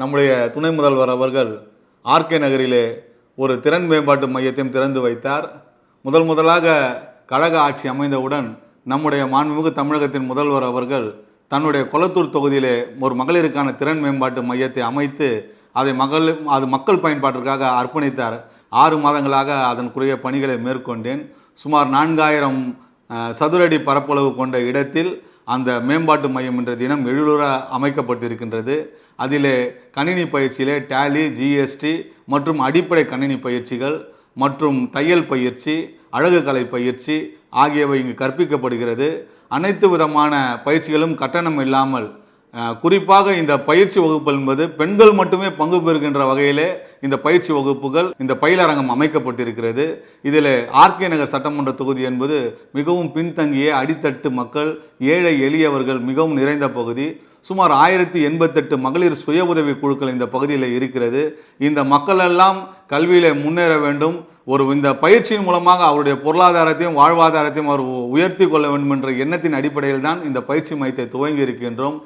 நம்முடைய துணை முதல்வர் அவர்கள் ஆர்கே நகரிலே ஒரு திறன் மேம்பாட்டு மையத்தையும் திறந்து வைத்தார். முதல் முதலாக கழக ஆட்சி அமைந்தவுடன் நம்முடைய மாண்புமிகு தமிழகத்தின் முதல்வர் அவர்கள் தன்னுடைய கொளத்தூர் தொகுதியிலே ஒரு மகளிருக்கான திறன் மேம்பாட்டு மையத்தை அமைத்து அதை மகள் அது மக்கள் பயன்பாட்டிற்காக அர்ப்பணித்தார். ஆறு மாதங்களாக அதற்குரிய பணிகளை மேற்கொண்டேன். சுமார் நான்காயிரம் சதுரடி பரப்பளவு கொண்ட இடத்தில் அந்த மேம்பாட்டு மையம் என்ற தினம் எழுநூற அமைக்கப்பட்டிருக்கின்றது. அதிலே கணினி பயிற்சியிலே டேலி ஜிஎஸ்டி மற்றும் அடிப்படை கணினி பயிற்சிகள் மற்றும் தையல் பயிற்சி அழகுக்கலை பயிற்சி ஆகியவை இங்கு கற்பிக்கப்படுகிறது. அனைத்து விதமான பயிற்சிகளும் கட்டணம் இல்லாமல் குறிப்பாக இந்த பயிற்சி வகுப்பு என்பது பெண்கள் மட்டுமே பங்கு பெறுகின்ற வகையிலே இந்த பயிற்சி வகுப்புகள் இந்த பயிலரங்கம் அமைக்கப்பட்டிருக்கிறது. இதில் ஆர்கே நகர் சட்டமன்ற தொகுதி என்பது மிகவும் பின்தங்கிய அடித்தட்டு மக்கள் ஏழை எளியவர்கள் மிகவும் நிறைந்த பகுதி. சுமார் ஆயிரத்தி எண்பத்தெட்டு மகளிர் சுய உதவி குழுக்கள் இந்த பகுதியில் இருக்கிறது. இந்த மக்களெல்லாம் கல்வியில் முன்னேற வேண்டும். ஒரு இந்த பயிற்சியின் மூலமாக அவருடைய பொருளாதாரத்தையும் வாழ்வாதாரத்தையும் அவர் உயர்த்தி கொள்ள வேண்டும் என்ற எண்ணத்தின் அடிப்படையில் தான் இந்த பயிற்சி மையத்தை துவங்கி இருக்கின்றோம்.